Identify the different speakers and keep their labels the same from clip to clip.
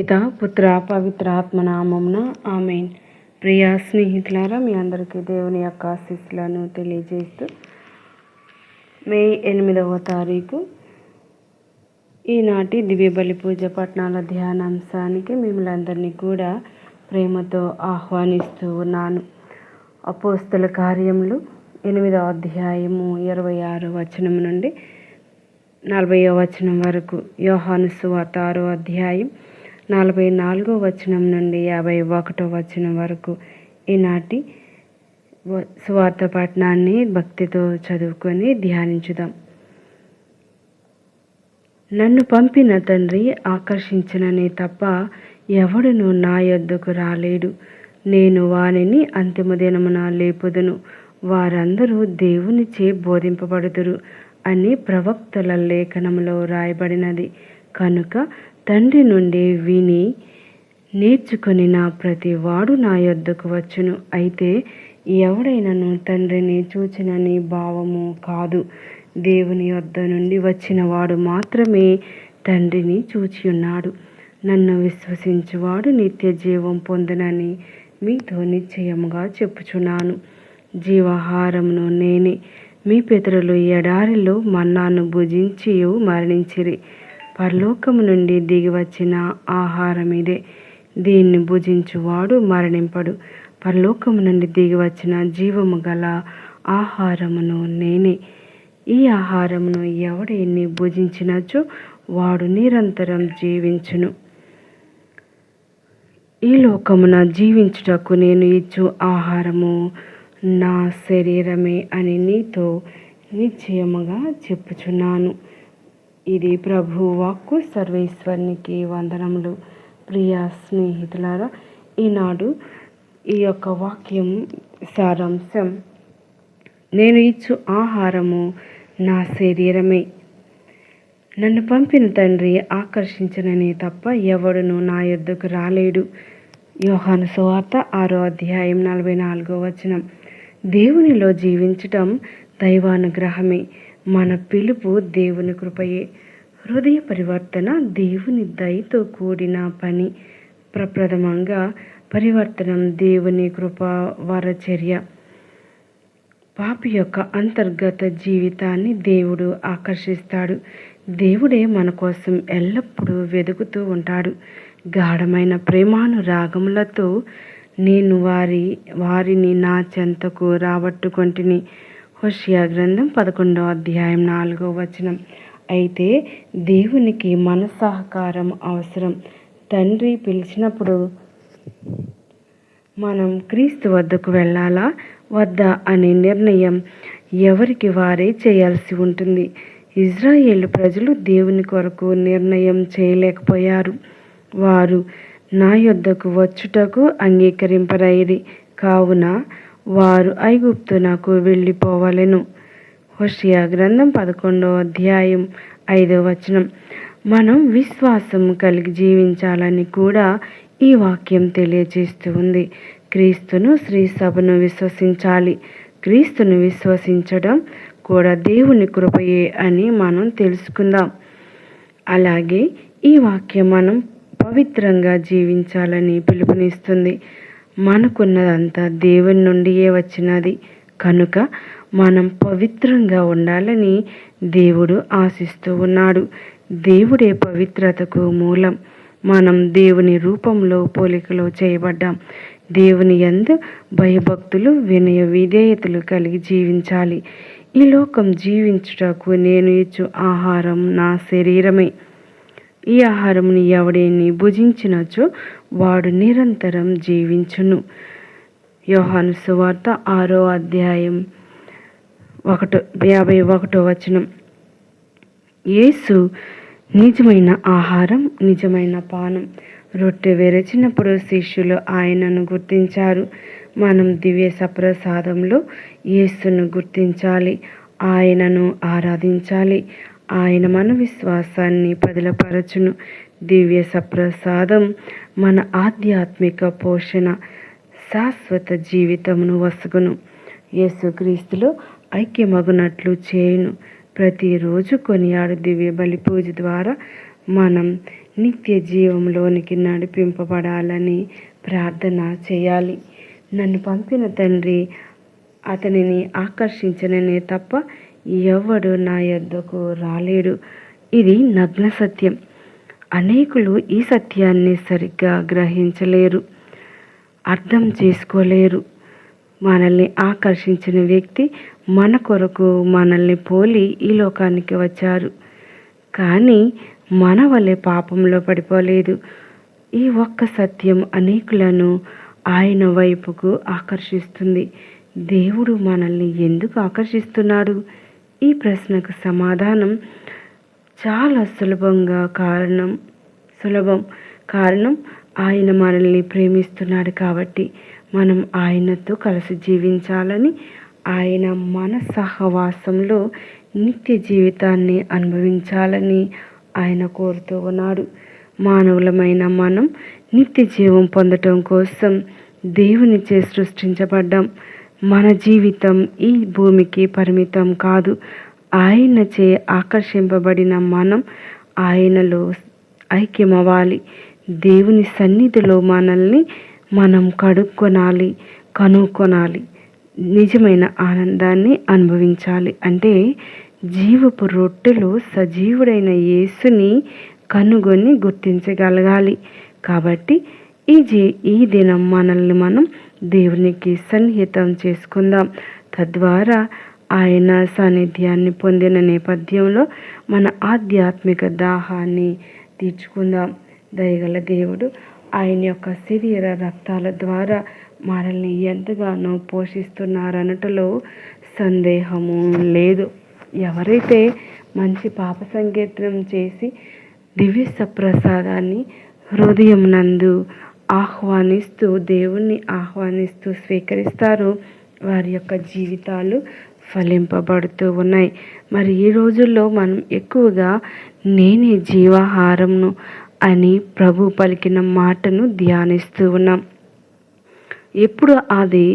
Speaker 1: పిత పుత్ర పవిత్ర ఆత్మనామమున ఆమెన్. ప్రియ స్నేహితులారా మీ అందరికీ దేవుని యొక్క ఆశీస్సులను తెలియజేస్తూ మే ఎనిమిదవ తారీఖు ఈనాటి దివ్య బలి పూజ పట్నాల ధ్యానాంశానికి మిమ్మల్ని అందరినీ కూడా ప్రేమతో ఆహ్వానిస్తూ ఉన్నాను. అపోస్తుల కార్యములు ఎనిమిదవ అధ్యాయము ఇరవై ఆరు వచనం నుండి నలభైవ వచనం వరకు. యోహాను సువార్త ఆరో అధ్యాయం నలభై నాలుగో వచనం నుండి యాభై ఒకటో వచనం వరకు ఈనాటి వ- సువార్త పట్టణాన్ని భక్తితో చదువుకొని ధ్యానించుదాం. నన్ను పంపిన తండ్రి ఆకర్షించినని తప్ప ఎవడును నా యొద్దకు రాలేడు. నేను వానిని అంతిమ దినమున లేపుదును. వారందరూ దేవునిచే బోధింపబడుదురు అని ప్రవక్తల లేఖనంలో రాయబడినది. కనుక తండ్రి నుండి విని నేర్చుకొని నా ప్రతి వాడు నా యొద్దకు వచ్చును. అయితే ఎవడైనను తండ్రిని చూచినని భావము కాదు. దేవుని యొద్ద నుండి వచ్చిన వాడు మాత్రమే తండ్రిని చూచి ఉన్నాడు నన్ను విశ్వసించువాడు నిత్య జీవం పొందునని మీతో నిశ్చయముగా చెప్పుచున్నాను. జీవాహారమును నేనే. మీ పితరులు ఎడారిలో మన్నాను భుజించి మరణించిరి. పరలోకము నుండి దిగి వచ్చిన ఆహారం ఇదే దీన్ని భుజించువాడు మరణింపడు. పరలోకము నుండి దిగి వచ్చిన జీవము గల ఆహారమును నేనే. ఈ ఆహారమును ఎవడెన్ని భుజించినచో వాడు నిరంతరం జీవించును. ఈ లోకమున జీవించుటకు నేను ఇచ్చు ఆహారము నా శరీరమే అని నీతో నిశ్చయముగా చెప్పుచున్నాను. ఇది ప్రభు వాక్కు సర్వేశ్వరునికి వందనములు. ప్రియ స్నేహితులారా ఈనాడు ఈ యొక్క వాక్యం సారాంశం. నేను ఇచ్చు ఆహారము నా శరీరమే. నన్ను పంపిన తండ్రి ఆకర్షించనని తప్ప ఎవడును నా యొద్దకు రాలేడు. యోహాను సువార్త ఆరో అధ్యాయం నలభై నాలుగో వచనం. దేవునిలో జీవించటం దైవానుగ్రహమే. మన పిలుపు దేవుని కృపయే. హృదయ పరివర్తన దేవుని దయతో కూడిన పని. ప్రప్రథమంగా పరివర్తనం దేవుని కృప వరచర్య. పాపి యొక్క అంతర్గత జీవితాన్ని దేవుడు ఆకర్షిస్తాడు. దేవుడే మన కోసం ఎల్లప్పుడూ వెతుకుతూ ఉంటాడు. గాఢమైన ప్రేమానురాగములతో నేను వారి వారిని నా చెంతకు రాబట్టుకొంటిని. హోషియా గ్రంథం పదకొండవ అధ్యాయం నాలుగో వచనం. అయితే దేవునికి మన సహకారం అవసరం. తండ్రి పిలిచినప్పుడు మనం క్రీస్తు వద్దకు వెళ్ళాలా? వద్దా అనే నిర్ణయం ఎవరికి వారే చేయాల్సి ఉంటుంది. ఇజ్రాయేల్ ప్రజలు దేవుని కొరకు నిర్ణయం చేయలేకపోయారు. వారు నా యొద్దకు వచ్చుటకు అంగీకరింపరైరి కావున వారు ఐగుప్తునకు వెళ్ళిపోవలెను. హోషియా గ్రంథం పదకొండో అధ్యాయం ఐదో వచనం. మనం విశ్వాసం కలిగి జీవించాలని కూడా ఈ వాక్యం తెలియజేస్తూ ఉంది. క్రీస్తును శ్రీ సభను విశ్వసించాలి. క్రీస్తును విశ్వసించడం కూడా దేవుని కృపయే అని మనం తెలుసుకుందాం. అలాగే ఈ వాక్యం మనం పవిత్రంగా జీవించాలని పిలుపునిస్తుంది. మనకున్నదంతా దేవుని నుండియే వచ్చినది. కనుక మనం పవిత్రంగా ఉండాలని దేవుడు ఆశిస్తూ ఉన్నాడు. దేవుడే పవిత్రతకు మూలం. మనం దేవుని రూపంలో పోలికలో చేయబడ్డాం. దేవుని యందు భయభక్తులు వినయ విధేయతలు కలిగి జీవించాలి. ఈ లోకం జీవించుటకు నేను ఇచ్చు ఆహారం నా శరీరమే. ఈ ఆహారముని ఎవడేని భుజించినచో వాడు నిరంతరం జీవించును. యోహాను సువార్త ఆరో అధ్యాయం ఒకటో యాభై ఒకటో వచనం. యేసు నిజమైన ఆహారం నిజమైన పానం. రొట్టె విరచినప్పుడు శిష్యులు ఆయనను గుర్తించారు. మనం దివ్య సప్రసాదంలో యేసును గుర్తించాలి. ఆయనను ఆరాధించాలి. ఆయన మన విశ్వాసాన్ని పదిలపరచును దివ్య సప్రసాదం మన ఆధ్యాత్మిక పోషణ శాశ్వత జీవితమును వసుగును. యేసుక్రీస్తులో ఐక్యమగునట్లు చేయును. ప్రతిరోజు కొనియాడు దివ్య బలి పూజ ద్వారా మనం నిత్య జీవంలోనికి నడిపింపబడాలని ప్రార్థన చేయాలి. నన్ను పంపిన తండ్రి అతనిని ఆకర్షించననే తప్ప ఎవడు నా యొద్దకు రాలేడు. ఇది నగ్న సత్యం. అనేకులు ఈ సత్యాన్ని సరిగ్గా గ్రహించలేరు అర్థం చేసుకోలేరు. మనల్ని ఆకర్షించిన వ్యక్తి మన కొరకు మనల్ని పోలి ఈ లోకానికి వచ్చారు. కానీ మన వల్లే పాపంలో పడిపోలేదు. ఈ ఒక్క సత్యం అనేకులను ఆయన వైపుకు ఆకర్షిస్తుంది. దేవుడు మనల్ని ఎందుకు ఆకర్షిస్తున్నాడు? ఈ ప్రశ్నకు సమాధానం చాలా సులభంగా కారణం సులభం కారణం ఆయన మనల్ని ప్రేమిస్తున్నాడు కాబట్టి మనం ఆయనతో కలిసి జీవించాలని ఆయన మన సహవాసంలో నిత్య జీవితాన్ని అనుభవించాలని ఆయన కోరుతూ ఉన్నాడు. మానవులమైన మనం నిత్య జీవం పొందటం కోసం దేవునిచే సృష్టించబడ్డాం. మన జీవితం ఈ భూమికి పరిమితం కాదు. ఆయనచే ఆకర్షింపబడిన మనం ఆయనలో ఐక్యమవ్వాలి. దేవుని సన్నిధిలో మనల్ని మనం కడుక్కొనాలి కనుక్కొనాలి. నిజమైన ఆనందాన్ని అనుభవించాలి. అంటే జీవపు రొట్టెలో సజీవుడైన యేసుని కనుగొని గుర్తించగలగాలి. కాబట్టి ఈ జీ ఈ దినం మనల్ని మనం దేవునికి సన్నిహితం చేసుకుందాం. తద్వారా ఆయన సాన్నిధ్యాన్ని పొందిన నేపథ్యంలో మన ఆధ్యాత్మిక దాహాన్ని తీర్చుకుందాం. దయగల దేవుడు ఆయన యొక్క శరీర రక్తాల ద్వారా మనల్ని ఎంతగానో పోషిస్తున్నారనటలో సందేహము లేదు. ఎవరైతే మంచి పాప సంకీర్తనం చేసి దివ్య ప్రసాదాన్ని హృదయం నందు ఆహ్వానిస్తూ దేవుణ్ణి ఆహ్వానిస్తూ స్వీకరిస్తారో వారి యొక్క జీవితాలు ఫలింపబడుతూ ఉన్నాయి. మరి ఈ రోజుల్లో మనం ఎక్కువగా నేనే జీవాహారంను అని ప్రభు పలికిన మాటను ధ్యానిస్తూ ఉన్నాం. ఎప్పుడు అది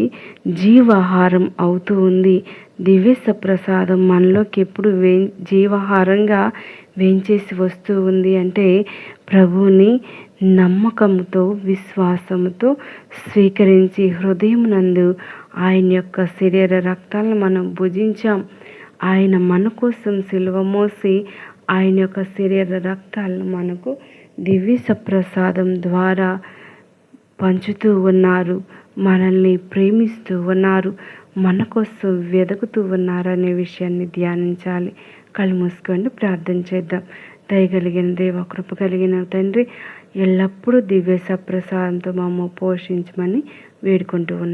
Speaker 1: జీవాహారం అవుతూ ఉంది. దివ్య ప్రసాదం మనలోకి ఎప్పుడు వే జీవాహారంగా వేంచేసి వస్తూ ఉంది అంటే ప్రభువుని నమ్మకంతో విశ్వాసంతో స్వీకరించి హృదయం నందు ఆయన యొక్క శరీర రక్తాలను మనం భుజించాం. ఆయన మన కోసం సిలువ మోసి ఆయన యొక్క శరీర రక్తాలను మనకు దివ్య సప్రసాదం ద్వారా పంచుతూ ఉన్నారు. మనల్ని ప్రేమిస్తూ ఉన్నారు. మన కోసం వెతుకుతూ ఉన్నారు అనే విషయాన్ని ధ్యానించాలి. కళ్ళు మూసుకోండి ప్రార్థన చేద్దాం. దయగలిగిన దేవ కృప కలిగిన తండ్రి ఎల్లప్పుడూ దివ్య సప్రసాదంతో మమ్మ పోషించమని వేడుకుంటూ ఉన్నాం.